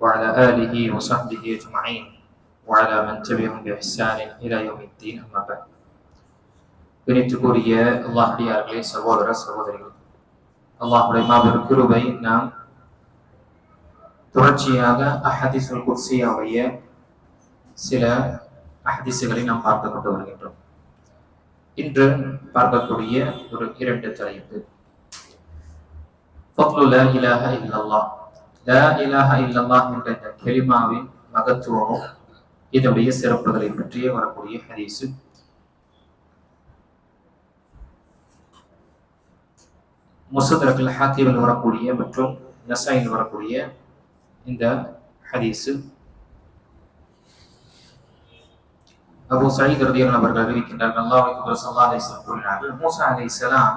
وعلى آله وصحبه أجمعين وعلى من تبعهم بإحسان إلى يوم الدين أما بعد கணித்துக்குரிய அல்லாஹடியார்களே சகோதர சகோதரிகள் அல்லாஹுடைய மாபெரும் கிருபை நாம் தொடர்ச்சியாக அஹதிசுல் குர்சியாவுடைய சில அஹதிசுகளை நாம் பார்த்து கொண்டு வருகின்றோம் இன்று பார்க்கக்கூடிய ஒரு இரண்டு தலைப்பு ஃபத்லு லா இலாஹ இல்லல்லாஹ் லா இலாஹ இல்லல்லாஹ் என்ற இந்த கெலிமாவின் மகத்துவமும் இதனுடைய சிறப்புகளை பற்றியே வரக்கூடிய ஹதீஸு. முசதரர்கள் ஹாக்கிவில் வரக்கூடிய மற்றும் நசாயில் வரக்கூடிய இந்த ஹதீஸு. அபு சயீத் ரதியன் அவர்கள் அறிவிக்கின்றார்கள் அல்லாஹ் சல்லா ஸல்லல்லாஹு அலைஹி கூறினார்கள் மூசா அலி இஸ்லாம்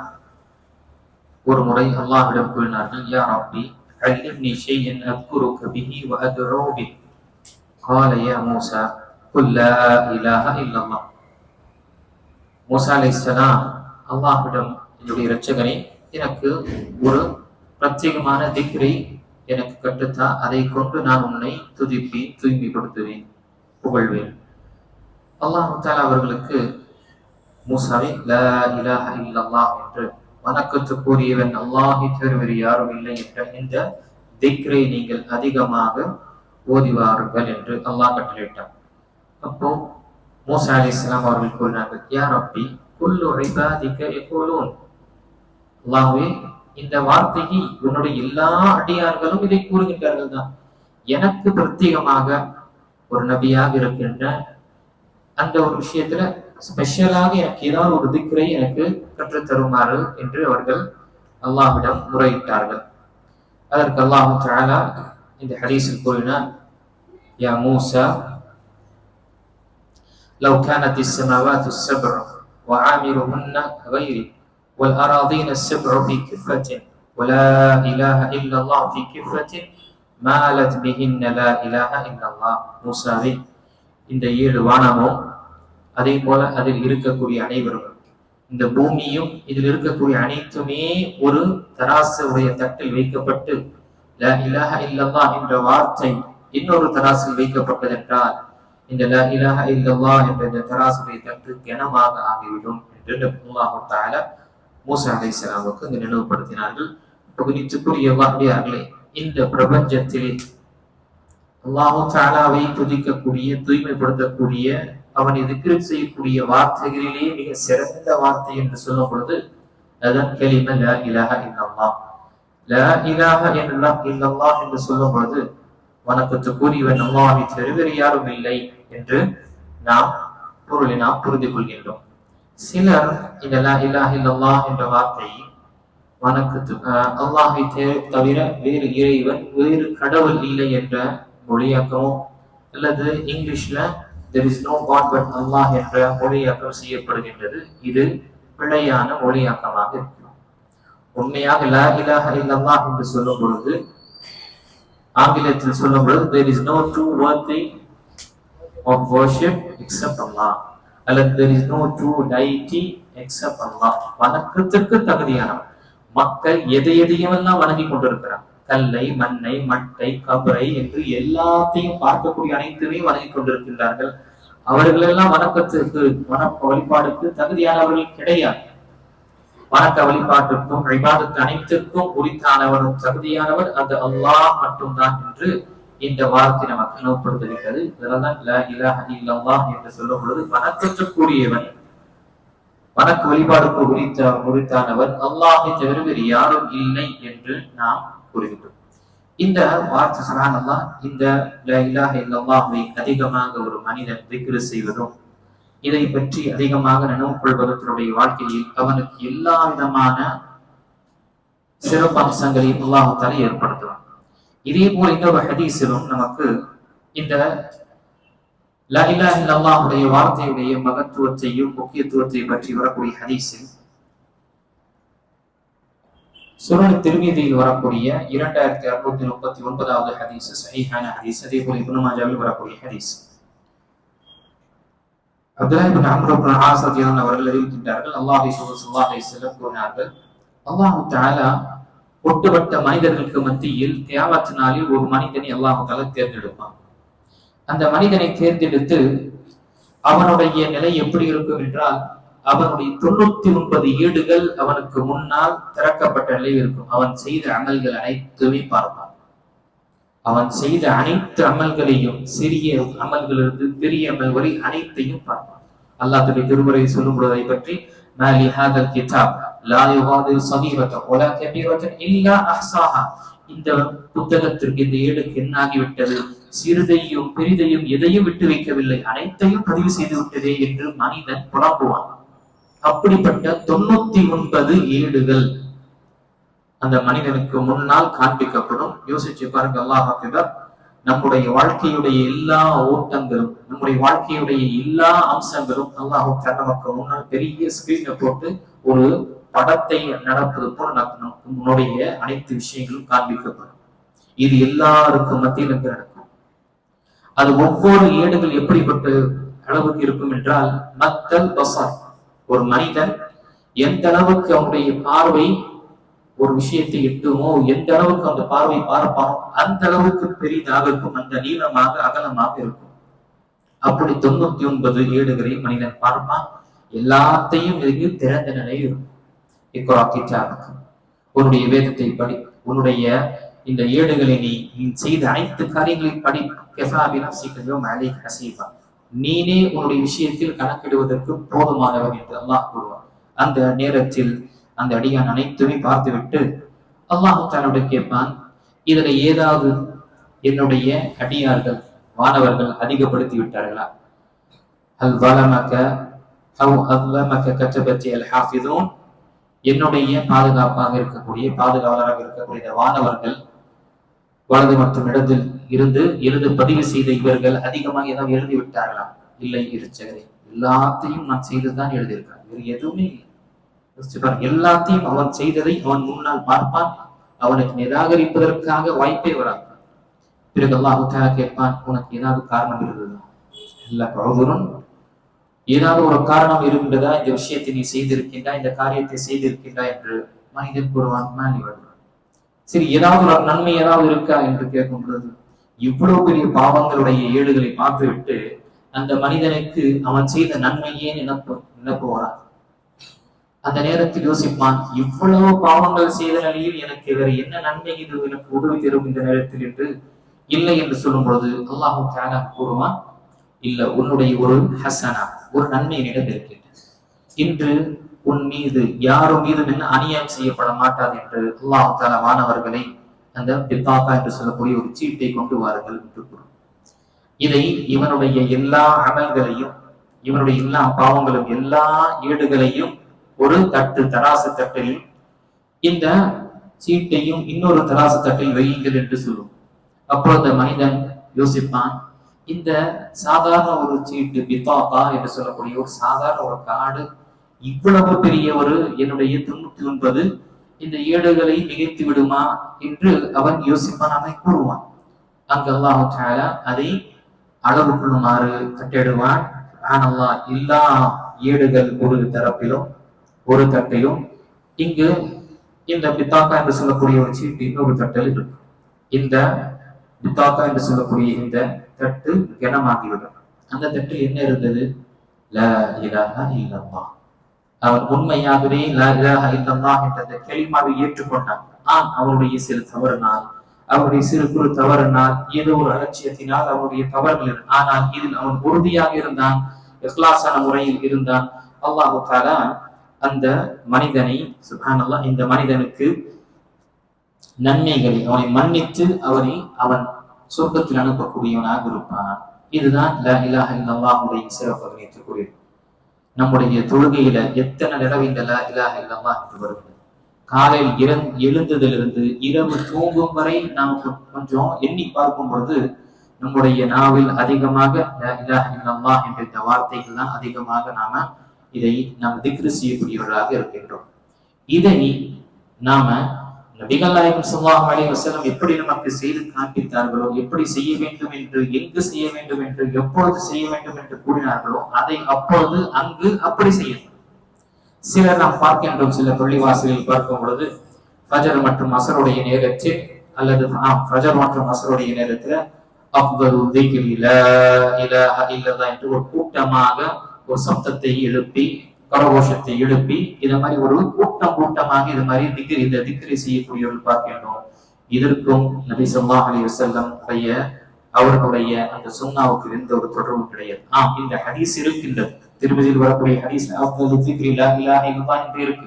ஒரு முறை அல்லாஹ்விடம் கூறினார்கள் யா ரப்பி علمني شيئا أذكرك به وأدعو به قال يا موسى قل لا إله إلا الله மூசா அலைஹிஸ்ஸலாம் அல்லாஹ்விடம் என்னுடைய இரட்சகனே எனக்கு ஒரு பிரத்யேகமான திக்ரை எனக்கு கற்றுத்தா அதை கொண்டு நான் உன்னை துதிப்பேன் தூய்மைப்படுத்துவேன் புகழ்வேன் அல்லாஹு தாலா அவர்களுக்கு மூசாவை லா இலாஹ இல்லல்லாஹ் என்று வணக்கத்துக்குரியவன் அல்லாஹி தவிர யாரும் இல்லை என்ற இந்த திக்ரை நீங்கள் அதிகமாக ஓதிவார்கள் என்று அல்லாஹ் கட்டளையிட்டான். அப்போ மூசா அலி இஸ்லாம் அவர்கள் கூறினார்கள் யார் அப்படி குல்லு எப்போதும் எப்போலும் இந்த வார்த்தையை உன்னுடைய எல்லா அடியார்களும் இதை கூறுகின்றார்கள் தான். எனக்கு பிரத்யேகமாக ஒரு நபியாக இருக்கின்ற அந்த ஒரு விஷயத்துல ஸ்பெஷலாக எனக்கு ஏதாவது ஒரு திக்ரை எனக்கு கற்றுத் தருமாறு என்று அவர்கள் அல்லாஹ்விடம் முறையிட்டார்கள் அதற்கு அல்லாஹு தஆலா இந்த ஹதீஸில் கூறினார் யா மூசா لو كانت السماوات السبع وعامرهن غيري والأراضين السبع في كفة ولا إله إلا الله في كفة مالت بهن لا إله إلا الله மூசாவே இந்த ஏழு வானமும் அதே போல அதில் இருக்கக்கூடிய அனைவரும். இந்த பூமியும் இதில் இருக்கக்கூடிய அனைத்துமே ஒரு தராசு உடைய தட்டில் வைக்கப்பட்டு ல இலாஹ இல்லல்லா என்ற வார்த்தை இன்னொரு தராசில் வைக்கப்பட்டதென்றால் இந்த ல இலாஹ இல்லல்லா என்ற இந்த தராசுடைய தட்டு கனமாக ஆகிவிடும் என்று அல்லாஹு தஆலா மூசா அலைஹிஸ்ஸலாமுக்கு இங்கு நினைவுபடுத்தினார்கள். பகுதித்துக்குரிய வார்த்தையார்களே இந்த பிரபஞ்சத்திலே அல்லாஹு தாலாவை துதிக்கக்கூடிய தூய்மைப்படுத்தக்கூடிய அவனை திக்ரு செய்யக்கூடிய வார்த்தைகளிலே மிக சிறந்த வார்த்தை என்று சொல்லும் பொழுது அதன் கலிம லா இலாஹ இல்லல்லாஹ். லா இலாஹ இல்லல்லாஹ் இல்லம்மா என்று சொல்லும் பொழுது வணக்கத்துக்குரியவன் அம்மாவை அல்லாஹை யாரும் இல்லை என்று நாம் பொருளை நாம் புரிந்து கொள்கின்றோம். சிலர் இந்த லா இலாஹ இல்லம்மா என்ற வார்த்தையை வணக்கத்து அல்லாஹை தவிர வேறு இறைவன் வேறு கடவுள் இல்லை என்ற மொழியாக்கமோ அல்லது இங்கிலீஷ்ல there is no god but Allah என்ற மொழியாக்கம் செய்யப்படுகின்றது. இது பிழையான மொழியாக்கமாக இருக்கும் உண்மையாக லா இலாஹ இல்லல்லாஹ் என்று சொல்லும் பொழுது ஆங்கிலத்தில் சொல்லும் பொழுது there is no true worthy of worship except Allah. அல்லது there is no true deity except Allah. வணக்கத்திற்கு தகுதியானவர். மக்கள் எதை எதையெல்லாம் வணங்கி கொண்டிருக்கிறார்? கல்லை மண்ணை மட்டை கபரை என்று எல்லாத்தையும் பார்க்கக்கூடிய அனைத்துமே வணங்கி கொண்டிருக்கின்றார்கள். அவர்கள் எல்லாம் வணக்கத்திற்கு வணக்க வழிபாடுக்கு தகுதியானவர்கள் கிடையாது. வணக்க வழிபாட்டிற்கும் வழிபாடுக்கு அனைத்திற்கும் உரித்தானவரும் தகுதியானவர் அந்த அல்லாஹ் மட்டும்தான் என்று இந்த வார்த்தை நமக்கு நினைவுபடுத்துகிறது இதெல்லாம் லா என்று சொல்லும் பொழுது வணக்கத்திற்குரியவன் வணக்க வழிபாடுக்கு உரித்த உரித்தானவர் அல்லாஹை தவிர வேறு யாரும் இல்லை என்று நாம் கூறுகின்றோம். இந்த வார்த்தை சலானல்லா இந்த இலாஹ இல்லல்லாஹை அதிகமாக ஒரு மனிதன் திக்ரு செய்வதும் இதை பற்றி அதிகமாக நினைவு கொள்வதும் தன்னுடைய வாழ்க்கையில் அவனுக்கு எல்லா விதமான சிறப்பு அம்சங்களையும் அல்லாஹால ஏற்படுத்துவான். இதே போல இன்னொரு ஹதீஸிலும் நமக்கு இந்த லஹிலா இல்லாஹுடைய வார்த்தையுடைய மகத்துவத்தையும் முக்கியத்துவத்தை பற்றி வரக்கூடிய ஹதீஸில் சுருள் திருமீதியில் வரக்கூடிய இரண்டாயிரத்தி அறுநூத்தி முப்பத்தி ஒன்பதாவது ஹதீஸ் சஹிஹான ஹதீஸ் அதே போல இபுனமாஜாவில் வரக்கூடிய ஹதீஸ். அப்துல்லாஹிபின் இப்னு அம்ர் அவர்கள் அறிவிக்கின்றார்கள் அல்லாஹ் ஸல்லல்லாஹு அலைஹி செல்லம் கூறினார்கள் அல்லாஹ் தாலா ஒட்டுமொத்த மனிதர்களுக்கு மத்தியில் தியாகத்து ஒரு மனிதனை அல்லாஹால தேர்ந்தெடுப்பான். அந்த மனிதனை தேர்ந்தெடுத்து அவனுடைய நிலை எப்படி இருக்கும் என்றால் அவனுடைய தொண்ணூத்தி ஒன்பது ஏடுகள் அவனுக்கு முன்னால் திறக்கப்பட்ட நிலை இருக்கும். அவன் செய்த அமல்கள் அனைத்துமே பார்ப்பான். அவன் செய்த அனைத்து அமல்களையும் சிறிய அமல்களிலிருந்து பெரிய அமல் வரை அனைத்தையும் பார்ப்பான். அல்லாத்துடைய திருமுறை சொல்லும் பொழுதை பற்றி மாலி ஹாதல் கிதாப் லா யுகாதிர் சகீரத இல்லா அஹ்சாஹா. இந்த புத்தகத்திற்கு இந்த ஏடுக்கு என்ன ஆகிவிட்டது சிறிதையும் பெரிதையும் எதையும் விட்டு வைக்கவில்லை. அனைத்தையும் பதிவு செய்து விட்டதே என்று மனிதன் புலம்புவான். அப்படிப்பட்ட தொண்ணூத்தி ஒன்பது ஏடுகள் அந்த மனிதனுக்கு முன்னால் காண்பிக்கப்படும். யோசிச்சு பாருங்க அல்லாஹ் நம்முடைய வாழ்க்கையுடைய எல்லா ஓட்டங்களும் நம்முடைய வாழ்க்கையுடைய எல்லா அம்சங்களும் அல்லாஹ் நமக்கு முன்னால் பெரிய ஸ்கிரீனை போட்டு ஒரு படத்தை நடப்பது போல நமக்கு முன்னுடைய அனைத்து விஷயங்களும் காண்பிக்கப்படும். இது எல்லாருக்கும் மத்தியிலும் நடக்கும். அது ஒவ்வொரு ஏடுகள் எப்படிப்பட்ட அளவுக்கு இருக்கும் என்றால் மத்தல் பசார். ஒரு மனிதன் எந்த அளவுக்கு அவனுடைய பார்வை ஒரு விஷயத்தை எட்டுமோ எந்த அளவுக்கு அந்த பார்வை பார்ப்பானோ அந்த அளவுக்கு பெரிதாக இருக்கும் அந்த நீளமாக அகலமாக இருக்கும். அப்படி தொண்ணூத்தி ஒன்பது ஏடுகளை மனிதன் பார்ப்பான். எல்லாத்தையும் இது திறந்த நிலையில் இருக்கும். இக்குரா உன்னுடைய வேதத்தை படி உன்னுடைய இந்த ஏடுகளை நீ நீ செய்த அனைத்து காரியங்களையும் படி கெஃபாபினா சீக்கிரம் அலை ஹசீபா நீனே உன்னுடைய விஷயத்தில் கணக்கிடுவதற்கு போதுமானவன் என்று அல்லாஹ் கூறுவான். அந்த நேரத்தில் அந்த அடியான் அனைத்துமே பார்த்துவிட்டு அல்லாஹு தன்னோட கேட்பான் இதுல ஏதாவது என்னுடைய அடியார்கள் மாணவர்கள் அதிகப்படுத்தி விட்டார்களா? அல் வலமக்க அவு அல்லமக்க கற்றபற்றி அல் ஹாஃபிதூன். என்னுடைய பாதுகாப்பாக இருக்கக்கூடிய பாதுகாவலராக இருக்கக்கூடிய வானவர்கள் வலது மற்றும் இடத்தில் இருந்து எழுது பதிவு செய்த இவர்கள் அதிகமாக ஏதாவது எழுதி விட்டார்களா இல்லை இருச்சகரே. எல்லாத்தையும் நான் செய்துதான் எழுதியிருக்கிறேன். வேறு எதுவுமே இல்லை. எல்லாத்தையும் அவன் செய்ததை அவன் முன்னால் பார்ப்பான். அவனுக்கு நிராகரிப்பதற்காக வாய்ப்பே வராது. பிறகு அல்லாஹு கேட்பான் உனக்கு ஏதாவது காரணம் இருந்ததா? எல்லா கௌதுரன் ஏதாவது ஒரு காரணம் இருக்கின்றதா இந்த விஷயத்தை நீ செய்திருக்கின்றா இந்த காரியத்தை செய்திருக்கின்றா என்று மனிதன் கூறுவான் மேலி வருவான் சரி ஏதாவது நன்மை ஏதாவது இருக்கா என்று கேட்கும் பொழுது இவ்வளவு பெரிய பாவங்களுடைய ஏடுகளை பார்த்துவிட்டு அந்த மனிதனுக்கு அவன் செய்த நன்மையே நினப்பு நினப்பு வராது அந்த நேரத்தில் யோசிப்பான் இவ்வளவு பாவங்கள் செய்த நிலையில் எனக்கு வேற என்ன நன்மை இது எனக்கு உதவி தரும் இந்த நேரத்தில் என்று இல்லை என்று சொல்லும் பொழுது அல்லாஹும் தாலா கூறுவான் இல்ல உன்னுடைய ஒரு ஹசனா ஒரு நன்மை என்னிடம் இருக்கின்றது இன்று உன் மீது யாரும் மீதும் என்ன அநியாயம் செய்யப்பட மாட்டாது என்று அல்லாஹு மாணவர்களை அந்த பித்தாக்கா என்று சொல்லக்கூடிய ஒரு சீட்டை கொண்டு வாருங்கள் என்று கூறும். இதை இவனுடைய எல்லா அமல்களையும் இவனுடைய எல்லா பாவங்களும் எல்லா ஈடுகளையும் ஒரு தட்டு தராசு தட்டில் இந்த சீட்டையும் இன்னொரு தராசு தட்டில் வையுங்கள் என்று சொல்லும். அப்போ அந்த மனிதன் யோசிப்பான் இந்த சாதாரண ஒரு சீட்டு பித்தாக்கா என்று சொல்லக்கூடிய ஒரு சாதாரண ஒரு காடு இவ்வளவு பெரிய ஒரு என்னுடைய தொண்ணூத்தி ஒன்பது இந்த ஏடுகளை நிகழ்த்தி விடுமா என்று அவன் யோசிப்பான் அவன் கூறுவான். அங்கு அல்லாஹு அதை அளவு கொள்ளுமாறு கட்டிடுவான். ஆனல்லா எல்லா ஏடுகள் ஒரு தரப்பிலும் ஒரு தட்டிலும். இங்கு இந்த பித்தாக்கா என்று சொல்லக்கூடிய ஒரு சீட்டு இன்னொரு தட்டில் இருக்கும். இந்த பித்தாக்கா என்று சொல்லக்கூடிய இந்த தட்டு கனமாகிவிடும். அந்த தட்டில் என்ன இருந்தது? ல இலாஹா இல்லம்மா அவன் உண்மையாகவே லா இலாஹா என்ற அந்த கெளிமாவை ஏற்றுக்கொண்டான் ஆம் அவருடைய சிறு தவறினால் அவருடைய சிறு குறு தவறினால் ஏதோ ஒரு அலட்சியத்தினால் அவருடைய தவறுகள் ஆனால் இதில் அவன் உறுதியாக இருந்தான் இஹ்லாஸான முறையில் இருந்தான். அல்லாஹு தாலா அந்த மனிதனை சுப்ஹானல்லாஹ் இந்த மனிதனுக்கு நன்மைகளை அவனை மன்னித்து அவனை அவன் சொர்க்கத்தில் அனுப்பக்கூடியவனாக இருப்பான். இதுதான் லா இலாஹ இல்லல்லாஹுடைய சிறப்பு நினைக்கக்கூடியது நம்முடைய தொழுகையில எத்தனை தடவை இந்த லா இலாஹ இல்லல்லாஹ் என்று வருகிறது காலையில் இறந் எழுந்ததிலிருந்து இரவு தூங்கும் வரை நாம் கொஞ்சம் எண்ணி பார்க்கும் பொழுது நம்முடைய நாவில் அதிகமாக லா இல்லம்மா என்ற இந்த வார்த்தைகள் தான் அதிகமாக நாம இதை நாம் திக்ரு செய்யக்கூடியவர்களாக இருக்கின்றோம். இதை நாம நபிகள் நாயகம் சொல்லாஹ் அலி வசலம் எப்படி நமக்கு செய்து காண்பித்தார்களோ எப்படி செய்ய வேண்டும் என்று எங்கு செய்ய வேண்டும் என்று எப்பொழுது செய்ய வேண்டும் என்று கூறினார்களோ அதை அப்பொழுது அங்கு அப்படி செய்யணும் சிலர் நாம் பார்க்கின்றோம் சில பள்ளிவாசலில் பார்க்கும் பொழுது ஃபஜர் மற்றும் அசருடைய நேரத்தில் அல்லது ஃபஜர் மற்றும் அசருடைய நேரத்துல அஃதலு திக்ரி லா இலாஹ இல்லதா என்று ஒரு கூட்டமாக ஒரு சப்தத்தை எழுப்பி கரகோஷத்தை எழுப்பி இந்த மாதிரி ஒரு கூட்டம் கூட்டமாக இது மாதிரி திக்ரி இந்த திக்ரி செய்யக்கூடியவர்கள் பார்க்கின்றோம். இதற்கும் நபி சொல்லா அலி வசல்லம் உடைய அவர்களுடைய அந்த சுண்ணாவுக்கு எந்த ஒரு தொடர்பும் கிடையாது. ஆம் இந்த ஹதீஸ் இருக்கின்றது. திருமதியில் வரக்கூடிய ஹதீஸ் அஃதலு திக்ரி லா இலாஹ என்று இருக்கு.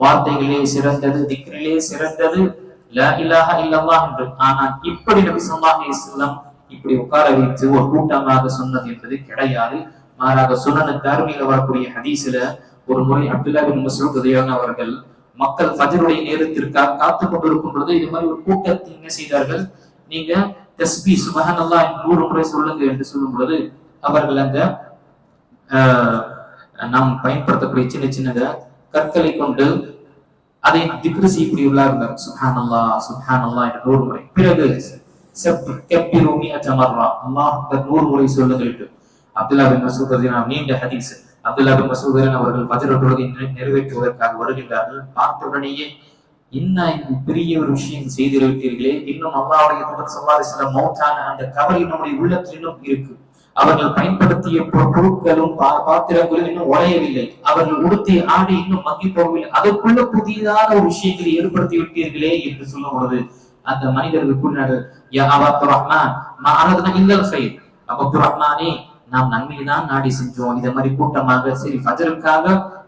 வார்த்தைகளே சிறந்தது திக்ரிலே சிறந்தது லா இலாஹ இல்லல்லாஹ் என்று. ஆனால் இப்படி நபி சொல்லா அலி இப்படி உட்கார வைத்து ஒரு கூட்டமாக சொன்னது என்பது கிடையாது. மாறாக சுனன தார்மீக வரக்கூடிய ஹதீஸ்ல ஒரு முறை அப்துல்லா பின் மசூத் ரலியல்லாஹு அவர்கள் மக்கள் ஃபஜருடைய நேரத்திற்காக காத்து கொண்டிருக்கும் பொழுது இது மாதிரி ஒரு கூட்டத்தை என்ன செய்தார்கள்? நீங்க தஸ்பி சுபஹானல்லாஹ் நூறு முறை சொல்லுங்க என்று சொல்லும் பொழுது அவர்கள் அந்த ஆஹ், நாம் பயன்படுத்தக்கூடிய சின்ன சின்னத கற்களை கொண்டு அதை திக்ரு செய்யக்கூடியவர்களா இருந்தார் சுஹானல்லா சுஹானல்லா என்ற நூறு முறை. பிறகு செப் கெப்பி மிஅத மர்ரா. அல்லாஹ் நூறு முறை சொல்லுங்கள் என்று. அப்துல்லா பின் மசூத் ரலியல்லாஹு நீண்ட ஹதீஸ். அப்துல்லா பின் மசூத் அவர்கள் ஃபஜ்ர் தொழுகை நிறைவேற்றுவதற்காக வருகின்றார்கள். பார்த்த உடனேயே என்ன இந்த பெரிய ஒரு விஷயம் செய்திருக்கிறீர்களே. இன்னும் அல்லாவுடைய தூதர் ஸல்லல்லாஹு சில மௌத்தான அந்த கவலை நம்முடைய உள்ளத்திலும் இருக்கு. அவர்கள் பயன்படுத்திய பொருட்களும் பா- பாத்திரங்களும் இன்னும் உடையவில்லை. அவர்கள் உடுத்திய ஆடை இன்னும் மங்கி போகவில்லை. அதற்குள்ள புதியதான ஒரு விஷயங்களை ஏற்படுத்தி விட்டீர்களே என்று சொல்லும் பொழுது அந்த மனிதர்கள் கூறினார்கள் யா ரஹ்மான் மா அரதுனா இல்லல் ரஹ்மானே நாம் நன்மையை தான் நாடி செஞ்சோம் இதை மாதிரி கூட்டமாக சரி ஃபஜருக்காக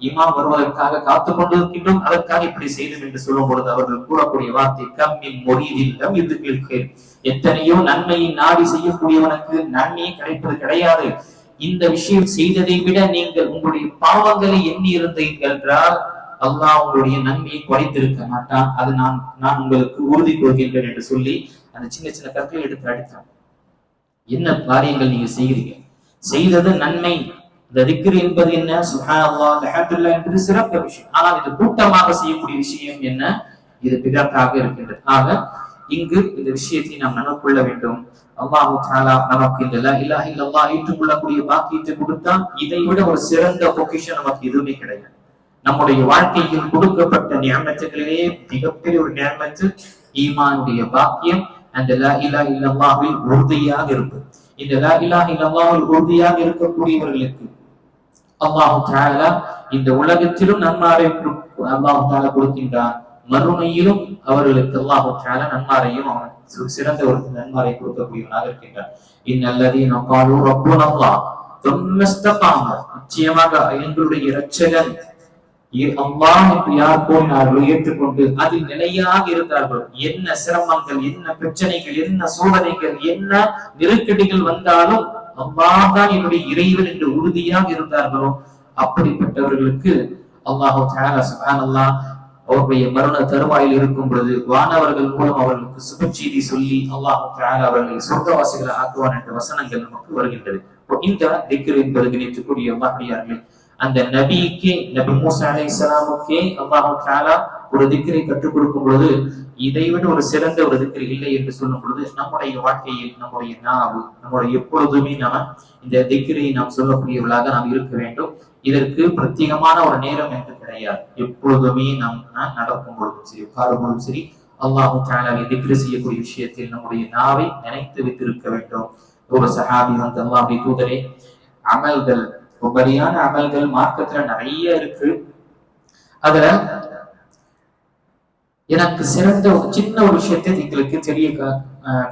இமாம் வருவதற்காக காத்து கொண்டிருக்கின்றோம். அதற்காக இப்படி செய்தோம் என்று சொல்லும் பொழுது அவர்கள் கூறக்கூடிய வார்த்தை கம்மின் மொழியில் இது கேட்கிறேன் எத்தனையோ நன்மையை நாடி செய்யக்கூடியவனுக்கு நன்மையை கிடைப்பது கிடையாது. இந்த விஷயம் செய்ததை விட நீங்கள் உங்களுடைய பாவங்களை எண்ணி இருந்தீர்கள் என்றால் அல்லாஹ் உங்களுடைய நன்மையை குறைத்திருக்க மாட்டான். அது நான் நான் உங்களுக்கு உறுதி கொள்கின்றேன் என்று சொல்லி அந்த சின்ன சின்ன கற்களை எடுத்து அடித்தான். என்ன காரியங்கள் நீங்க செய்கிறீங்க? செய்தது நன்மை. இந்த திக்ர் என்பது என்ன? சுப்ஹானல்லாஹ் அல்ஹம்துலில்லாஹ் என்பது சிறப்பு விஷயம். ஆனால் இது கூட்டமாக செய்யக்கூடிய விஷயம் என்ன? இது பிதற்காக இருக்கின்றது. ஆக இங்கு இந்த விஷயத்தை நாம் நினைவுகொள்ள வேண்டும். அல்லாஹு தாலா நமக்கு இந்த லா இலாஹ இல்லல்லாஹ் ஏற்றுக்கொள்ளக்கூடிய பாக்கியத்தை கொடுத்தா இதை விட ஒரு சிறந்த பொக்கிஷம் நமக்கு எதுவுமே கிடையாது. நம்முடைய வாழ்க்கையில் கொடுக்கப்பட்ட நியமத்துகளிலேயே மிகப்பெரிய ஒரு நியமத்து ஈமானுடைய பாக்கியம் அந்த லா இல்லா இல்லல்லாஹில் உறுதியாக இருப்பது. இந்த லா இலாஹ உறுதியாக இருக்கக்கூடியவர்களுக்கு அல்லாஹு தாலா இந்த உலகத்திலும் நன்மாரை கொடு- அல்லாஹு தாலா கொடுக்கின்றான். மறுமையிலும் அவர்களுக்கு அல்லாஹு தாலா நன்மாரையும் அவன் சிறந்த ஒரு நன்மாரை கொடுக்கக்கூடியவனாக இருக்கின்றான். இந்நல்லதே காலு ரப்புன அல்லாஹ் நிச்சயமாக எங்களுடைய இரட்சகன் அல்லாஹ் என்று யார் கூறினார்களோ ஏற்றுக்கொண்டு அதில் நிலையாக இருந்தார்களோ என்ன சிரமங்கள் என்ன பிரச்சனைகள் என்ன சோதனைகள் என்ன நெருக்கடிகள் வந்தாலும் அல்லாஹ் தான் என்னுடைய இறைவன் என்று உறுதியாக இருந்தார்களோ அப்படிப்பட்டவர்களுக்கு அல்லாஹு தஆலா சுப்ஹானல்லாஹ் அவருடைய மரண தருவாயில் இருக்கும் பொழுது வானவர்கள் மூலம் அவர்களுக்கு சுபச்செய்தி சொல்லி அல்லாஹு அவர்களை சொர்க்கவாசிகளை ஆக்குவான் என்ற வசனங்கள் நமக்கு வருகின்றது. இந்த திக்ர் என்பது நினைத்துக்கூடிய அல்லாஹ்டியார்களே அந்த நபிக்கு நபி மூசா அலைஹிஸ்ஸலாமுக்கே அல்லாஹு தாலா ஒரு திக்கரை கற்றுக் கொடுக்கும் பொழுது இதை விட ஒரு சிறந்த ஒரு திக்ர் இல்லை என்று சொல்லும் பொழுது நம்முடைய வாழ்க்கையில் நம்முடைய நாவு நம்முடைய எப்பொழுதுமே நாம இந்த திக்கரை நாம் சொல்லக்கூடியவர்களாக நாம் இருக்க வேண்டும். இதற்கு பிரத்யேகமான ஒரு நேரம் என்று கிடையாது. எப்பொழுதுமே நாம் நாம் நடக்கும் பொழுதும் சரி உட்காரும் பொழுதும் சரி அல்லாஹு தாலாவை திக்ரு செய்யக்கூடிய விஷயத்தில் நம்முடைய நாவை நினைத்து வைத்திருக்க வேண்டும். ஒரு சஹாபி வந்து அல்லாஹ் தூதரே அமல்கள் உபரியான அமல்கள் மார்க்கத்துல நிறைய இருக்கு. அதுல எனக்கு சிறந்த ஒரு சின்ன ஒரு விஷயத்தை எங்களுக்கு தெரிய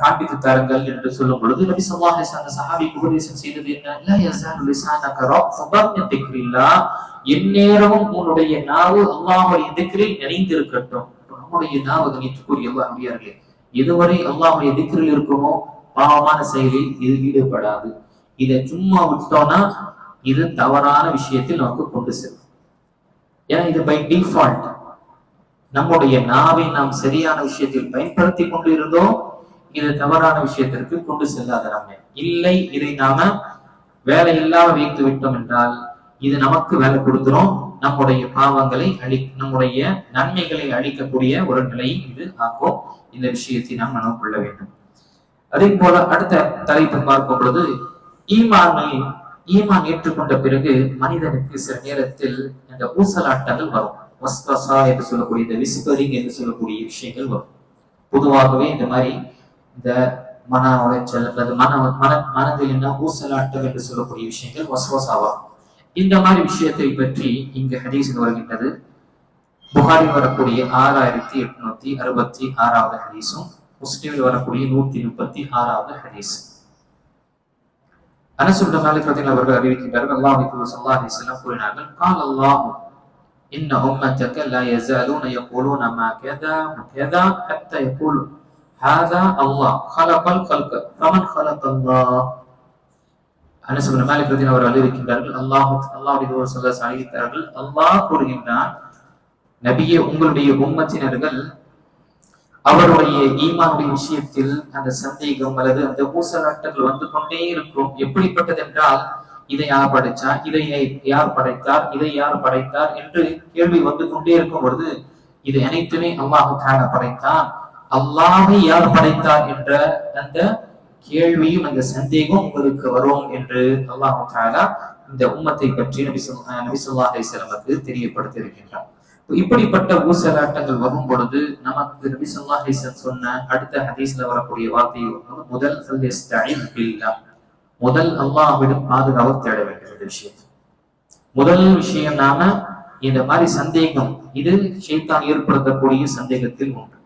காண்பித்து தாருங்கள் என்று சொல்லும் பொழுது நபி ஸல்லல்லாஹு அந்த சஹாபி உபதேசம் செய்தது என்ன? எந்நேரமும் உன்னுடைய நாவு அல்லாஹுடைய திக்ரில் நினைந்திருக்கட்டும். நம்முடைய நாவு கணித்துக்குரிய அல்லாஹ்வியார்களே எதுவரை அல்லாஹுடைய திக்ரில் இருக்குமோ பாவமான செயலில் இது ஈடுபடாது. இதை சும்மா விட்டோம்னா இது தவறான விஷயத்தில் நமக்கு கொண்டு செல்லும். ஏன்னா இது பை டிஃபால்ட் நம்முடைய நாவை நாம் சரியான விஷயத்தில் பயன்படுத்தி கொண்டு இருந்தோம் இது தவறான விஷயத்திற்கு கொண்டு செல்லாத நம்ம இல்லை இதை நாம வேலை இல்லாம வைத்து விட்டோம் என்றால் இது நமக்கு வேலை கொடுத்துரும் நம்முடைய பாவங்களை அழி நம்முடைய நன்மைகளை அழிக்கக்கூடிய ஒரு நிலையை இது ஆக்கும். இந்த விஷயத்தை நாம் மனம் கொள்ள வேண்டும். அதே போல அடுத்த தலைப்பு பார்க்கும் பொழுது ஈமானை ஈமான் ஏற்றுக்கொண்ட பிறகு மனிதனுக்கு சில நேரத்தில் இந்த ஊசலாட்டங்கள் வரும். வஸ்வசா என்று சொல்லக்கூடிய இந்த விஸ்பரிங் என்று சொல்லக்கூடிய விஷயங்கள் வரும். பொதுவாகவே இந்த மாதிரி இந்த மன உளைச்சல் அல்லது மன மன மனதில் என்ன ஊசலாட்டம் என்று சொல்லக்கூடிய விஷயங்கள் வஸ்வசாவா இந்த மாதிரி விஷயத்தை பற்றி இங்கு ஹதீஸ் வருகின்றது. புகாரி வரக்கூடிய ஆறாயிரத்தி எட்நூத்தி அறுபத்தி ஆறாவது ஹதீஸும் முஸ்லீமில் வரக்கூடிய நூத்தி முப்பத்தி ஆறாவது ஹதீஸும். அனசுல்ல மாலிக் ரதில் அவர்கள் அறிவிக்கின்றார்கள் அல்லாஹ் ஸல்லல்லாஹு அலைஹி வஸல்லம் கூறினார்கள் قال الله إن أمتك لا يزالون يقولون ما كذا وكذا حتى يقولوا هذا الله خلق الخلق فمن خلق الله அனஸ் இப்னு மாலிக் ரதில் அவர்கள் அறிவிக்கின்றார்கள் அல்லாஹ் அல்லாஹ்வுடைய தூதர் ஸல்லல்லாஹு அலைஹி அறிவித்தார்கள் அல்லாஹ் கூறுகின்றான் நபியே உங்களுடைய உம்மத்தினர்கள் அவருடைய ஈமானுடைய விஷயத்தில் அந்த சந்தேகம் அல்லது அந்த ஊசலாட்டங்கள் வந்து கொண்டே இருக்கும். எப்படிப்பட்டது என்றால் இதை யார் படைச்சா இதை யார் படைத்தார்? இதை யார் படைத்தார்? என்று கேள்வி வந்து கொண்டே இருக்கும் பொழுது இது அனைத்துமே அல்லாஹுக்காக படைத்தான். அல்லாஹை யார் படைத்தார் என்ற அந்த கேள்வியும் அந்த சந்தேகம் உங்களுக்கு வரும் என்று அல்லாஹு இந்த உம்மத்தை பற்றி நபி சொல் நபி சொல்லா அலிஸ்லமுக்கு தெரியப்படுத்தி இப்படிப்பட்ட ஊசலாட்டங்கள் வரும் பொழுது நமக்கு நபி சொல்லா சொன்ன அடுத்த ஹதீஸ்ல வரக்கூடிய வார்த்தை முதல் முதல் அல்லாஹ்விடம் பாதுகாப்பு தேட வேண்டும் இந்த விஷயத்தில் முதல் விஷயம் நாம இந்த மாதிரி சந்தேகம் இது சைத்தான் ஏற்படுத்தக்கூடிய சந்தேகத்தில் ஒன்று.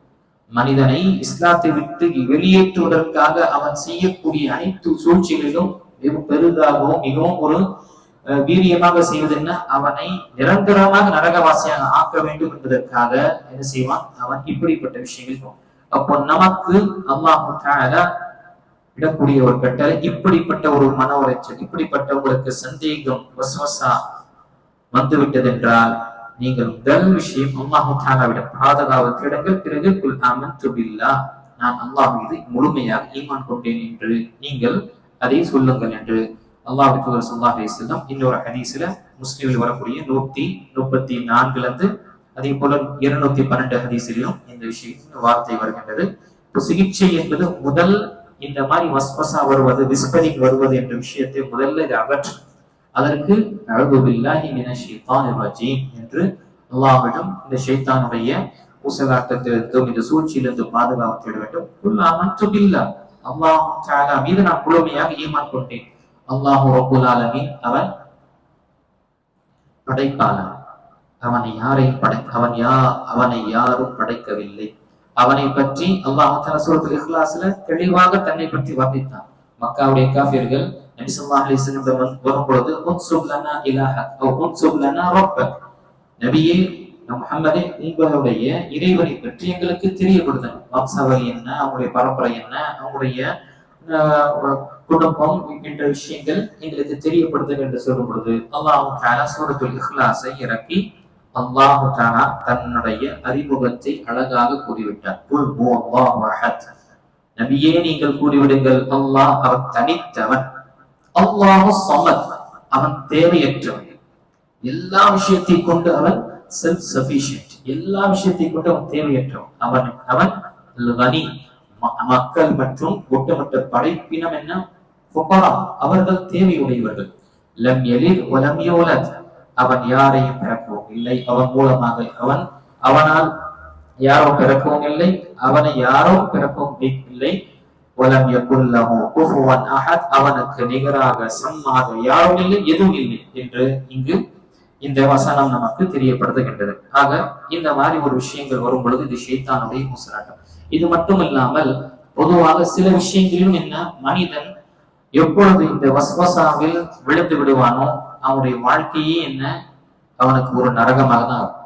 மனிதனை இஸ்லாத்தை விட்டு வெளியேற்றுவதற்காக அவன் செய்யக்கூடிய அனைத்து சூழ்ச்சிகளிலும் மிகவும் பெரிதாகவும் மிகவும் ஒரு வீரியமாக செய்வது என்ன அவனை நிரந்தரமாக நரகவாசியாக ஆக்க வேண்டும் என்பதற்காக என்ன செய்வான்? அவன் இப்படிப்பட்ட விஷயங்கள் அப்போ நமக்கு அல்லாஹு விடக்கூடிய ஒரு கட்டளை இப்படிப்பட்ட ஒரு மன உளைச்சல் இப்படிப்பட்ட உங்களுக்கு சந்தேகம் வசவசா வந்துவிட்டது என்றால் நீங்கள் முதல் விஷயம் அல்லாஹு தாலாவிடம் பாதுகாவல் தேடுங்கள் பிறகு குல் ஆமன் துபில்லா நான் அல்லாஹ் மீது முழுமையாக ஈமான் கொண்டேன் என்று நீங்கள் அதை சொல்லுங்கள் என்று அல்லாஹ் தூதர் சொல்லாஹ் செல்லம் இன்னொரு ஹதீஸ்ல முஸ்லீமில் வரக்கூடிய நூத்தி முப்பத்தி நான்குல இருந்து அதே போல இருநூத்தி பன்னெண்டு ஹதீஸிலையும் இந்த விஷயம் வார்த்தை வருகின்றது. இப்போ சிகிச்சை என்பது முதல் இந்த மாதிரி வஸ்வசா வருவது விஸ்பரிங் வருவது என்ற விஷயத்தை முதல்ல இது அகற்று அதற்கு அழகுபில்லாஹி மின ஷைத்தான் ரஜீம் என்று அல்லாஹ்விடம் இந்த ஷைத்தானுடைய ஊசலாட்டத்திலிருந்தும் இந்த சூழ்ச்சியிலிருந்து பாதுகாப்பு தேட வேண்டும். மற்றும் இல்ல அல்லாஹ் மீது நான் முழுமையாக ஈமான் கொண்டேன். அல்லாஹு ரப்புல் அவன் படைப்பாளன். அவனை யாரையும் படை அவன் யா அவனை யாரும் படைக்கவில்லை. அவனை பற்றி அல்லாஹ் தஆலா தெளிவாக தன்னை பற்றி வர்ணித்தான். மக்காவுடைய காஃபிர்கள் நபி ஸல்லல்லாஹு வரும் பொழுது உன்சுப் லனா இலாஹக் அவ் உன்சுப் லனா நபியே முகமதே உங்களுடைய இறைவனை பற்றி எங்களுக்கு தெரியப்படுத்துங்க. வம்சாவளி என்ன அவங்களுடைய பரம்பரை என்ன அவங்களுடைய குடும்பம் என்ற விஷயங்கள் எங்களுக்கு தெரியப்படுத்துங்க என்று சொல்லும் பொழுது அல்லாஹு தாலா சூரத்துல் இஹ்லாஸை இறக்கி அல்லாஹு தாலா தன்னுடைய அறிமுகத்தை அழகாக கூறிவிட்டார். குல் அஹத். நபியே நீங்கள் கூறிவிடுங்கள். அல்லாஹ் அவன் தனித்தவன். அல்லாஹு சமத். அவன் தேவையற்றவன். எல்லா விஷயத்தை கொண்டு அவன் செல்ஃப் சபிஷியன்ட் எல்லா விஷயத்தை கொண்டு அவன் தேவையற்றவன். அவன் அவன் கனி மக்கள் மற்றும் ஒட்டுமொத்த படைப்பினம் என்ன? அவர்கள் தேவையுடையவர்கள். லம் எலிர் ஒலம் யோலத் அவன் யாரையும் பிறக்கவும் இல்லை. அவன் மூலமாக அவன் அவனால் யாரோ பிறக்கவும் இல்லை. அவனை யாரோ பிறக்கவும் இல்லை. ஒலம் யகுல்லஹு குஃபுவன் அஹத். அவனுக்கு நிகராக சம்மாக யாரும் இல்லை எதுவும் இல்லை என்று இங்கு இந்த வசனம் நமக்கு தெரியப்படுத்துகின்றது. ஆக இந்த மாதிரி ஒரு விஷயங்கள் வரும் பொழுது இது ஷைத்தானுடைய முசராட்டம் இது மட்டும் இல்லாமல் பொதுவாக சில விஷயங்களிலும் என்ன மனிதன் எப்பொழுது இந்த வஸ்வசாவில் விழுந்து விடுவானோ அவனுடைய வாழ்க்கையே என்ன அவனுக்கு ஒரு நரகமாக தான் இருக்கும்.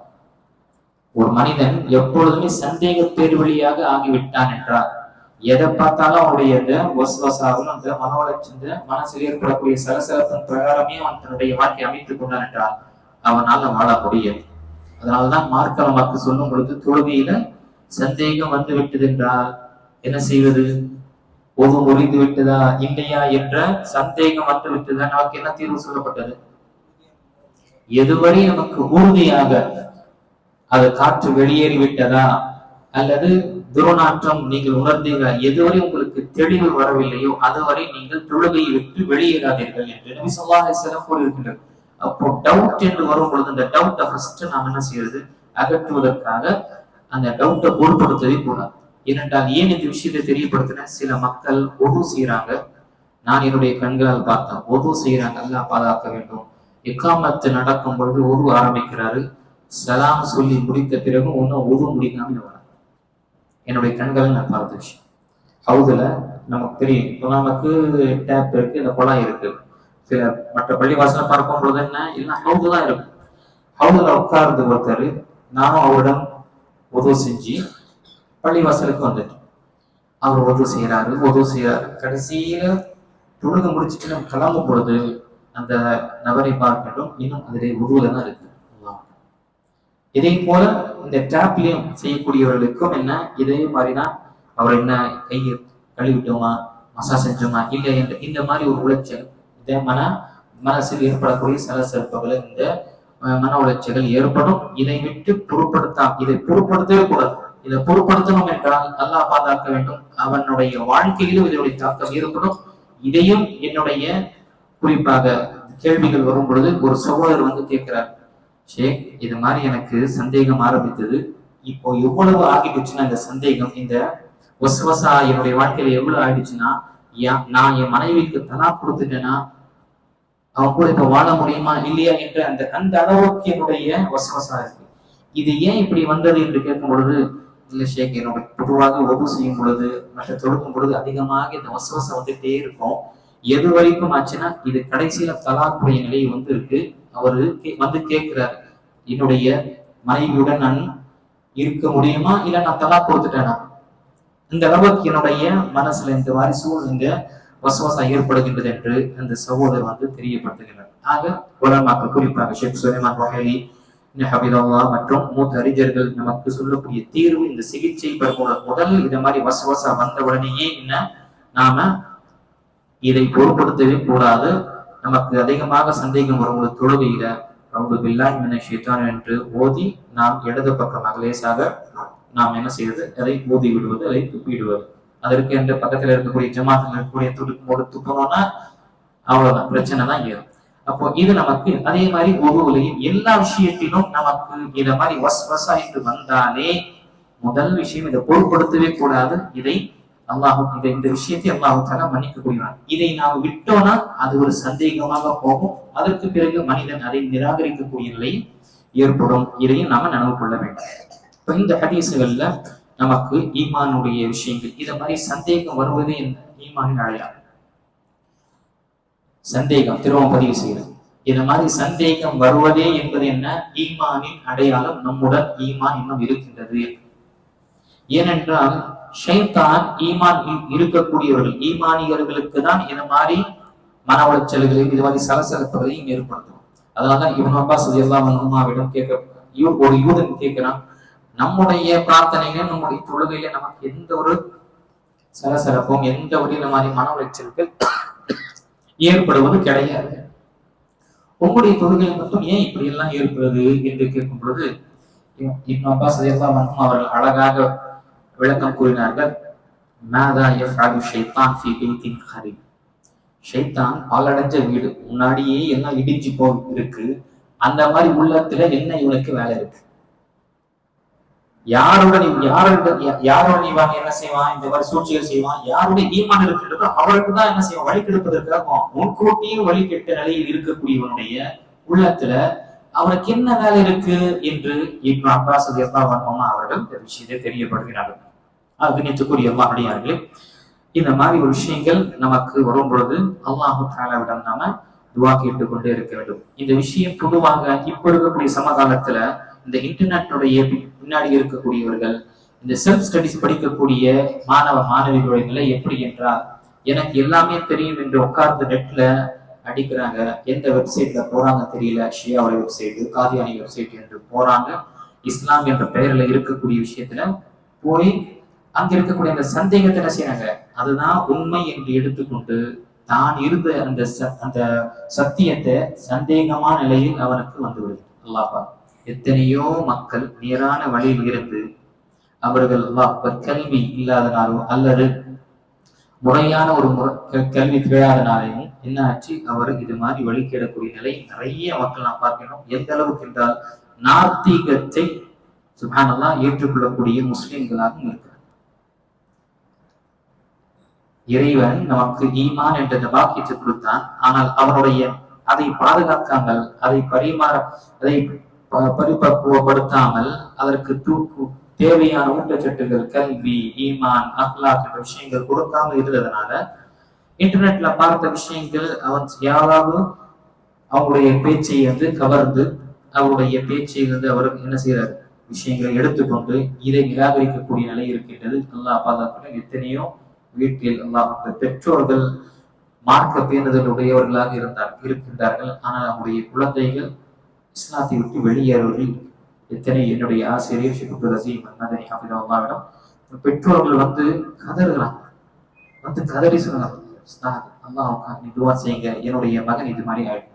ஒரு மனிதன் எப்பொழுதுமே சந்தேக பேர்வழியாக ஆகிவிட்டான் என்றார் எதை பார்த்தாலும் அவனுடைய இந்த வசுவசாவும் அந்த மன வளர்ச்சி மனசில் ஏற்படக்கூடிய சலசலத்தின் பிரகாரமே அவன் தன்னுடைய வாழ்க்கை அமைத்துக் கொண்டான் என்றால் அவனால வாழ முடியாது. அதனாலதான் மார்க்க நமக்கு சொல்லும் பொழுது தொழுகையில சந்தேகம் வந்து விட்டது என்றால் என்ன செய்வது? ஒது முறிந்து விட்டதா இல்லையா என்ற சந்தேகம் வந்து விட்டதா நமக்கு என்ன தீர்வு சொல்லப்பட்டது? எதுவரை நமக்கு உறுதியாக அது காற்று வெளியேறி விட்டதா அல்லது துர்நாற்றம் நீங்கள் உணர்ந்தீர்களா? எதுவரை உங்களுக்கு தெளிவு வரவில்லையோ அதுவரை நீங்கள் தொழுகையை விட்டு வெளியேறாதீர்கள் என்று நபி சொல்லாஹ் செல்லம் கூறியிருக்கின்றது அப்போ டவுட் என்று வரும் பொழுது இந்த டவுட்டை ஃபர்ஸ்ட் நாம் என்ன செய்யறது? அகற்றுவதற்காக அந்த டவுட்டை பொருட்படுத்தவே கூடாது. ஏனென்றால் ஏன் இந்த விஷயத்தை தெரியப்படுத்தின? சில மக்கள் ஒது செய்யறாங்க நான் என்னுடைய கண்களால் பார்த்தேன் ஒது செய்யறாங்க அல்லா பாதுகாக்க வேண்டும். எக்காமத்து நடக்கும் பொழுது ஒது ஆரம்பிக்கிறாரு. சலாம் சொல்லி முடித்த பிறகு ஒன்றும் ஒது முடிக்காம வர என்னுடைய கண்களை நான் பார்த்த விஷயம். ஹவுதுல நமக்கு தெரியும். இப்போ நமக்கு டேப் இருக்கு இந்த குழாய் இருக்கு. சில மற்ற பள்ளிவாசல பார்க்கும் பொழுது என்ன? இல்லைன்னா ஹவுது தான் இருக்கும் ஹவுதுல உட்கார்ந்து ஒருத்தர் நானும் அவரிடம் உதவு செஞ்சு பள்ளிவாசலுக்கு வந்துட்டோம் அவர் உதவு செய்யறாரு உதவு செய்யறாரு கடைசியில தொழுக முடிச்சுட்டு நம்ம கிளம்பும் பொழுது அந்த நபரை பார்க்கட்டும் இன்னும் அதிலே உருவல தான் இருக்கு இதே போல இந்த டேப்லயும் செய்யக்கூடியவர்களுக்கும் என்ன இதே மாதிரிதான் அவர் என்ன கையை கழுவிட்டோமா மசா செஞ்சோமா இல்லை என்ற இந்த மாதிரி ஒரு உளைச்சல் இதே மன மனசில் ஏற்படக்கூடிய சலசலப்புகள் இந்த மன உளைச்சல்கள் ஏற்படும். இதை விட்டு பொருட்படுத்தா இதை பொருட்படுத்தவே கூடாது. இதை பொருட்படுத்தணும் என்றால் அல்லாஹ் பாதுகாக்க வேண்டும். அவனுடைய வாழ்க்கையிலும் இதனுடைய தாக்கம் ஏற்படும் இதையும் என்னுடைய குறிப்பாக கேள்விகள் வரும் பொழுது ஒரு சகோதரர் வந்து கேட்கிறார். ஷேக் இது மாதிரி எனக்கு சந்தேகம் ஆரம்பித்தது. இப்போ எவ்வளவு ஆகிடுச்சுன்னா இந்த சந்தேகம் இந்த வசவசா என்னுடைய வாழ்க்கையில எவ்வளவு ஆயிடுச்சுன்னா நான் என் மனைவிக்கு தலா கொடுத்துட்டேன்னா அவன் கூட இப்ப வாழ முடியுமா இல்லையா என்ற அந்த அந்த அளவுக்கு என்னுடைய வசவசா இருக்கு. இது ஏன் இப்படி வந்தது என்று கேட்கும் பொழுது இல்ல ஷேக் என்னோட பொதுவாக ஒது செய்யும் பொழுது மற்ற தொடுக்கும் பொழுது அதிகமாக இந்த வசவசம் வந்துட்டே இருக்கும். எது வரைக்கும் ஆச்சுன்னா இது கடைசியில தலாக்குடைய நிலை வந்து இருக்கு அவரு கே- வந்து கேட்கிறார் என்னுடைய மனைவியுடன் நான் இருக்க முடியுமா? இல்ல நான் தலா கொடுத்துட்டேனா? இந்த அளவுக்கு என்னுடைய மனசுல இந்த மாதிரி இந்த இந்த ஏற்படுகின்றது என்று அந்த சகோதரர் வந்து தெரியப்படுத்துகிறார் ஆக உலமாக்கள் குறிப்பாக ஷேக் சுலைமான் வகைலி ஹபிதல்லா மற்றும் மூத்த அறிஞர்கள் நமக்கு சொல்லக்கூடிய தீர்வு இந்த சிகிச்சை பெறக்கூடாது முதல் இந்த மாதிரி வசவசா வந்த உடனேயே என்ன? நாம இதை பொருட்படுத்தவே கூடாது. நமக்கு அதிகமாக சந்தேகம் வரும்போது தொழுகையில அவங்க பில்லாஹி மின ஷைத்தான் என்று ஓதி நாம் இடது பக்கமாக லேசாக நாம் என்ன செய்வது? அதை ஓதி விடுவது அதை துப்பிடுவது. அதற்கு என்று பக்கத்துல இருக்கக்கூடிய ஜமாத்தில் இருக்கக்கூடிய துடுக்கு போட்டு துப்பணும்னா அவ்வளவுதான். பிரச்சனை தான் ஏறும். அப்போ இது நமக்கு அதே மாதிரி ஒவ்வொருலையும் எல்லா விஷயத்திலும் நமக்கு இத மாதிரி வஸ் வசாயிட்டு வந்தாலே முதல் விஷயம் இதை பொருட்படுத்தவே கூடாது. இதை அல்லாஹும் இந்த இந்த விஷயத்தை அல்லாஹுக்காக மன்னிக்க கூடினான் இதை நாம் விட்டோம்னா அது ஒரு சந்தேகமாக போகும். அதற்கு பிறகு மனிதன் அதை நிராகரிக்கக்கூடிய நிலை ஏற்படும். இதையும் நாம நினைவு கொள்ள வேண்டும். இப்ப இந்த ஹதீசுகள்ல நமக்கு ஈமானுடைய விஷயங்கள். இத மாதிரி சந்தேகம் வருவதே என்ன ஈமானின் அடையாளம் சந்தேகம் திரும்ப பதிவு செய்யறது இந்த மாதிரி சந்தேகம் வருவதே என்பது என்ன? ஈமானின் அடையாளம் நம்முடன் ஈமான் இன்னும் இருக்கின்றது. ஏனென்றால் ஷைத்தான் ஈமான் இருக்கக்கூடியவர்கள் ஈமானியர்களுக்கு தான் இந்த மாதிரி மன உளைச்சல்களையும் இது மாதிரி சலசலப்புகளையும் ஏற்படுத்தும். அதனால இவன் அப்பா எல்லாம் அம்மாவிடம் கேட்க யூ- ஒரு யூதன் கேட்கிறான் நம்முடைய பிரார்த்தனையில நம்முடைய தொழுகையில நமக்கு எந்த ஒரு சலசலப்பும் எந்த ஒரு இந்த மாதிரி மன உளைச்சல்கள் ஏற்படுவது கிடையாது. உங்களுடைய தொழுகையில் மட்டும் ஏன் இப்படி எல்லாம் ஏற்படுது என்று கேட்கும் பொழுது இன்னும் அப்பா ரலியல்லாஹு அன்ஹு அவர்கள் அழகாக விளக்கம் கூறினார்கள் மாதா யஃஅலு ஷைத்தான் ஃபீ பைத்தின் கரீம் ஷைத்தான் பாலடைஞ்ச வீடு. முன்னாடியே எல்லாம் இடிஞ்சு போ இருக்கு அந்த மாதிரி உள்ளத்துல என்ன இவனுக்கு வேலை இருக்கு? யாருடன் நீ யாருடன் யா- யாருடன் இவன் என்ன செய்வான்? இந்த மாதிரி சூழ்ச்சிகள் செய்வான். யாருடைய ஈமான் இருக்கின்றதோ அவளுக்கு தான் என்ன செய்வான்? வழி கெடுப்பதற்காக முன்கூட்டியும் வழி கெட்ட நிலையில் இருக்கக்கூடியவனுடைய உள்ளத்துல அவனுக்கு என்ன வேலை இருக்கு என்று இப்னு அப்பாஸ் ரலியல்லாஹு அன்ஹுமா அவர்கள் இந்த விஷயத்தை தெரியப்படுகிறார்கள் அது நிச்சயக்குரிய அடியார்களே இந்த மாதிரி ஒரு விஷயங்கள் நமக்கு வரும் பொழுது அல்லாஹு தாலாவிடம் நாம துவா கேட்டுக்கொண்டே இருக்க வேண்டும். இந்த விஷயம் பொதுவாக இப்ப இருக்கக்கூடிய சமகாலத்துல இந்த இன்டர்நெட்டுடைய பின்னாடி இருக்கக்கூடியவர்கள் இந்த செல்ஃப் ஸ்டடிஸ் படிக்கக்கூடிய மாணவ மாணவிகளுடைய நிலை எப்படி என்றால் எனக்கு எல்லாமே தெரியும் என்று உட்கார்ந்து நெட்ல அடிக்கிறாங்க. எந்த வெப்சைட்ல போறாங்க தெரியல. ஷியாவோட வெப்சைட் காதியானி வெப்சைட் என்று போறாங்க. இஸ்லாம் என்ற பெயர்ல இருக்கக்கூடிய விஷயத்துல போய் அங்க இருக்கக்கூடிய அந்த சந்தேகத்தை என்ன செய்யறாங்க அதுதான் உண்மை என்று எடுத்துக்கொண்டு தான் இருந்த அந்த ச- அந்த சத்தியத்தை சந்தேகமான நிலையில் அவனுக்கு வந்துவிடும் அல்லாஹா எத்தனையோ மக்கள் நேரான வழியில் இருந்து அவர்கள் அல்லாஹ் கல்வி இல்லாதனாலோ அல்லது முறையான ஒரு முறை கல்வி கிடையாதனாலையும் என்ன ஆச்சு? அவர் இது மாதிரி வழிகேடக்கூடிய நிலை நிறைய மக்கள் நான் பார்க்கணும் எந்த அளவுக்கு என்றால் நாத்திகத்தை சுபானெல்லாம் ஏற்றுக்கொள்ளக்கூடிய முஸ்லிம்களாகவும் இருக்கிறார் இறைவன் நமக்கு ஈமான் என்ற இந்த பாக்கியத்தை கொடுத்தான். ஆனால் அவனுடைய அதை பாதுகாக்காமல் அதை பரிமாற அதை பரிபக்குவப்படுத்தாமல் அதற்கு தூக்கு தேவையான ஊட்டச்சத்துகள் கல்வி ஈமான் அஹ்லாக் என்ற விஷயங்கள் கொடுக்காம இருந்ததுனால இன்டர்நெட்ல பார்த்த விஷயங்கள் அவன் யாராவது அவங்களுடைய பேச்சை வந்து கவர்ந்து அவருடைய பேச்சை வந்து அவர் என்ன செய்யறாரு விஷயங்களை எடுத்துக்கொண்டு இதை நிராகரிக்கக்கூடிய நிலை இருக்கின்றது. நல்லா பாதுகாப்பு எத்தனையோ வீட்டில் அல்லாஹ் பெற்றோர்கள் மார்க்க பேணுதல் உடையவர்களாக இருந்தார் இருக்கின்றார்கள். ஆனால் அவருடைய குழந்தைகள் இஸ்லாத்தை விட்டு வெளியேறுவதில் எத்தனை என்னுடைய ஆசிரியர் ஷிபுல் ரசீம் மன்னதனி அபிதாவிடம் பெற்றோர்கள் வந்து கதறுகிறாங்க. வந்து கதறி சொல்லலாம் "உஸ்தாத், அல்லாஹ் நீ துவா செய்யுங்க. என்னுடைய மகன் இது மாதிரி ஆயிடும்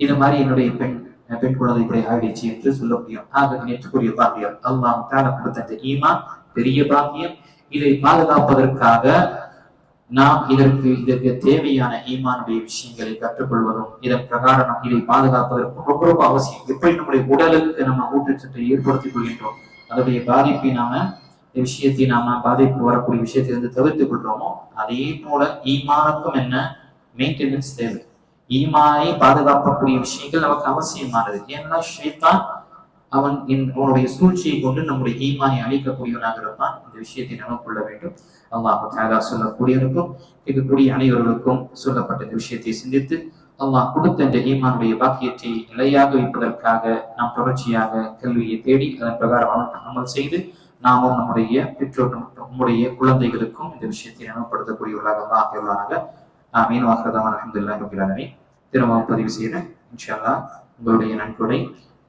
இது மாதிரி என்னுடைய பெண் பெண் குழந்தை இப்படி ஆயிடுச்சு என்று சொல்ல முடியும். ஆக நேற்றுக்குரிய பாக்கியம் அல்லாஹ் தான கொடுத்த இந்த ஈமான் பெரிய பாக்கியம். இதை பாதுகாப்பதற்காக நாம் இதற்கு இதற்கு தேவையான ஈமானுடைய விஷயங்களை கற்றுக்கொள்வதும் இதன் பிரகாரம் நாம் இதை பாதுகாப்பதற்கும் ரொம்ப ரொம்ப அவசியம். எப்படி நம்முடைய உடலுக்கு நம்ம ஊட்டச்சத்தை ஏற்படுத்திக் கொள்கின்றோம் அதனுடைய பாதிப்பை நாம இந்த விஷயத்தை நாம பாதிப்பு வரக்கூடிய விஷயத்தை வந்து தவிர்த்துக் கொள்றோமோ அதே போல ஈமானுக்கும் என்ன? மெயின்டெனன்ஸ் தேவை. ஈமானை பாதுகாக்கக்கூடிய விஷயங்கள் நமக்கு அவசியமானது. ஏன்னா ஸ்ரீதான் அவன் என் அவனுடைய சூழ்ச்சியை கொண்டு நம்முடைய ஈமானை அழிக்கக்கூடியவனாக இருப்பான். இந்த விஷயத்தை நாம் கொள்ள வேண்டும். அல்லாஹ் தாலா சொல்லக்கூடியவருக்கும் கேட்கக்கூடிய அனைவர்களுக்கும் சொல்லப்பட்ட இந்த விஷயத்தை சிந்தித்து அல்லாஹ் கொடுத்த இந்த ஈமானுடைய பாக்கியத்தை நிலையாக வைப்பதற்காக நாம் தொடர்ச்சியாக கல்வியை தேடி அதன் பிரகாரம் அமல் செய்து நாமும் நம்முடைய பெற்றோர் நம்முடைய குழந்தைகளுக்கும் இந்த விஷயத்தை நினைவுபடுத்தக்கூடியவர்களாக அல்லாஹ் ஆகியவர்களாக ஆமீன். வாக்குறதான அலமதுல்லாஹி ரபில் திரும்பவும் பதிவு செய்கிறேன். இன்ஷா அல்லாஹ் உங்களுடைய நன்கொடை